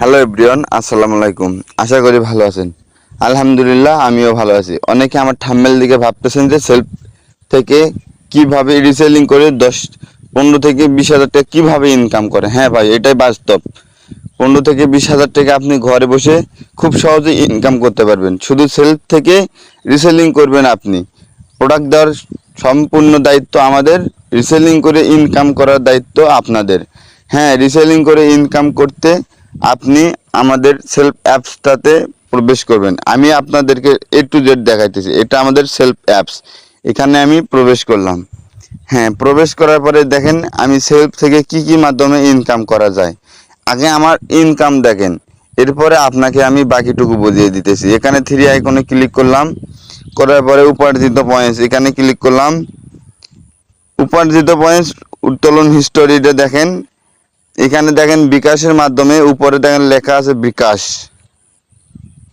Hello everyone, আসসালামু আলাইকুম। আশা করি ভালো আছেন। আলহামদুলিল্লাহ, আমিও ভালো আছি। অনেকে আমার থাম্বেল দিকে ভাবতেছেন যে সেলফ থেকে কীভাবে রিসেলিং করে দশ, পনেরো থেকে বিশ হাজার টাকা কীভাবে ইনকাম করে? হ্যাঁ ভাই, এটাই বাস্তব। পনেরো থেকে বিশ হাজার টাকা আপনি ঘরে বসে খুব সহজে ইনকাম করতে পারবেন। শুধু সেলফ থেকে রিসেলিং করবেন আপনি। প্রোডাক্ট দেওয়ার সম্পূর্ণ দায়িত্ব আমাদের। রিসেলিং করে ইনকাম করার দায়িত্ব আপনাদের। হ্যাঁ রিসেলিং করে ইনকাম করতে আপনি আমাদের সেলফ অ্যাপসটাতে প্রবেশ করবেন। আমি আপনাদেরকে এ টু জেড দেখাইতেছি। এটা আমাদের সেলফ অ্যাপস এখানে আমি প্রবেশ করলাম। হ্যাঁ প্রবেশ করার পরে দেখেন আমি সেলফ থেকে কি কি মাধ্যমে ইনকাম করা যায়। আগে আমার ইনকাম দেখেন। এরপরে আপনাকে আমি বাকিটুকু বুঝিয়ে দিতেছি। এখানে থ্রি আইকনে ক্লিক করলাম। করার পরে উপার্জিত পয়েন্টস এখানে ক্লিক করলাম। উপার্জিত পয়েন্টস উত্তোলন হিস্টোরিটা দেখেন। এখানে দেখেন বিকাশের মাধ্যমে, উপরে দেখেন লেখা আছে বিকাশ।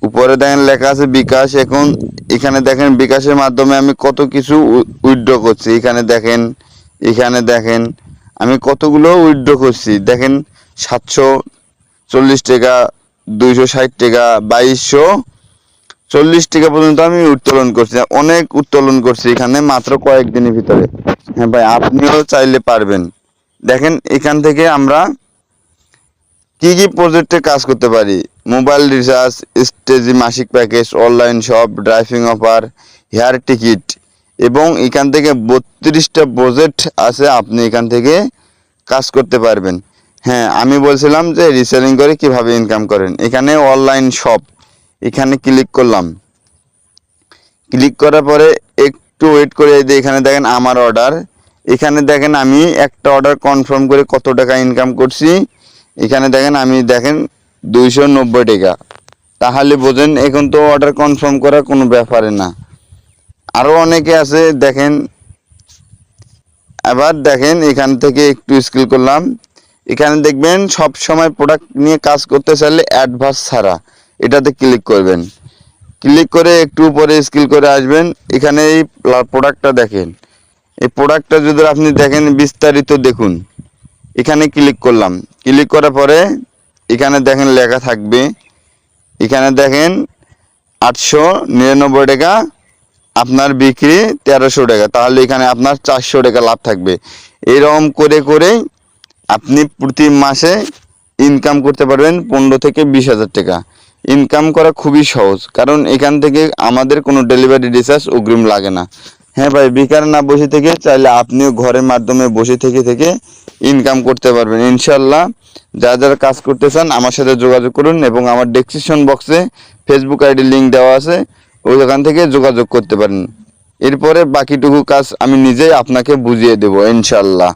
উপরে দেখেন লেখা আছে বিকাশ। এখন এখানে দেখেন বিকাশের মাধ্যমে আমি কত কিছু উইথড্র করছি। এখানে দেখেন এখানে দেখেন, আমি কতগুলো উইথড্র করছি। দেখেন, সাতশো চল্লিশ টাকা, দুইশো ষাট টাকা, বাইশশো চল্লিশ টাকা পর্যন্ত আমি উত্তোলন করছি। অনেক উত্তোলন করছি এখানে মাত্র কয়েকদিনের ভিতরে। হ্যাঁ ভাই, আপনিও চাইলে পারবেন। দেখেন, এখান থেকে আমরা কি কি প্রজেক্টে কাজ করতে পারি? মোবাইল রিচার্জ স্টেজি মাসিক package online shop driving offer air ticket এবং এখান থেকে বত্রিশটা প্রজেক্ট আছে আপনি এখান থেকে কাজ করতে পারবেন। হ্যাঁ আমি বলছিলাম যে রিসেলিং করে কীভাবে ইনকাম করেন? এখানে অনলাইন শপ এখানে ক্লিক করলাম। ক্লিক করার পরে একটু ওয়েট করে এখানে দেখেন আমার অর্ডার এখানে দেখেন আমি একটা অর্ডার কনফার্ম করে কত টাকা ইনকাম করছি। এখানে দেখেন আমি দেখেন দুইশো নব্বই টাকা। তাহলে বোঝেন, এখন তো অর্ডার কনফার্ম করা কোনো ব্যাপারে না। আরও অনেকে আছে, দেখেন। আবার দেখেন, এখান থেকে একটু স্কিল করলাম। এখানে দেখবেন, সব সময় প্রোডাক্ট নিয়ে কাজ করতে চাইলে অ্যাডভান্স ছাড়া। এটাতে ক্লিক করবেন। ক্লিক করে একটু উপরে স্কিল করে আসবেন। এখানে এই প্রোডাক্টটা দেখেন। এই প্রোডাক্টটা যদি আপনি দেখেন বিস্তারিত দেখুন। এখানে ক্লিক করলাম। ক্লিক করার পরে এখানে দেখেন লেখা থাকবে। এখানে দেখেন আটশো নিরানব্বই টাকা আপনার বিক্রি তেরোশো টাকা। তাহলে এখানে আপনার চারশো টাকা লাভ থাকবে। এরকম করে করে আপনি প্রতি মাসে ইনকাম করতে পারবেন পনেরো থেকে বিশ হাজার টাকা। ইনকাম করা খুবই সহজ। কারণ এখান থেকে আমাদের কোনো ডেলিভারি রিচার্জ অগ্রিম লাগে না। হ্যাঁ ভাই, বেকার না বসে থেকে চাইলে আপনিও ঘরের মাধ্যমে বসে থেকে থেকে ইনকাম করতে পারবেন। ইনশাল্লাহ যা যারা কাজ করতে চান আমার সাথে যোগাযোগ করুন এবং আমার ডেসক্রিপশন বক্সে ফেসবুক আইডি লিঙ্ক দেওয়া আছে, ওইখান থেকে যোগাযোগ করতে পারেন। এরপরে বাকিটুকু কাজ আমি নিজেই আপনাকে বুঝিয়ে দেবো ইনশাল্লাহ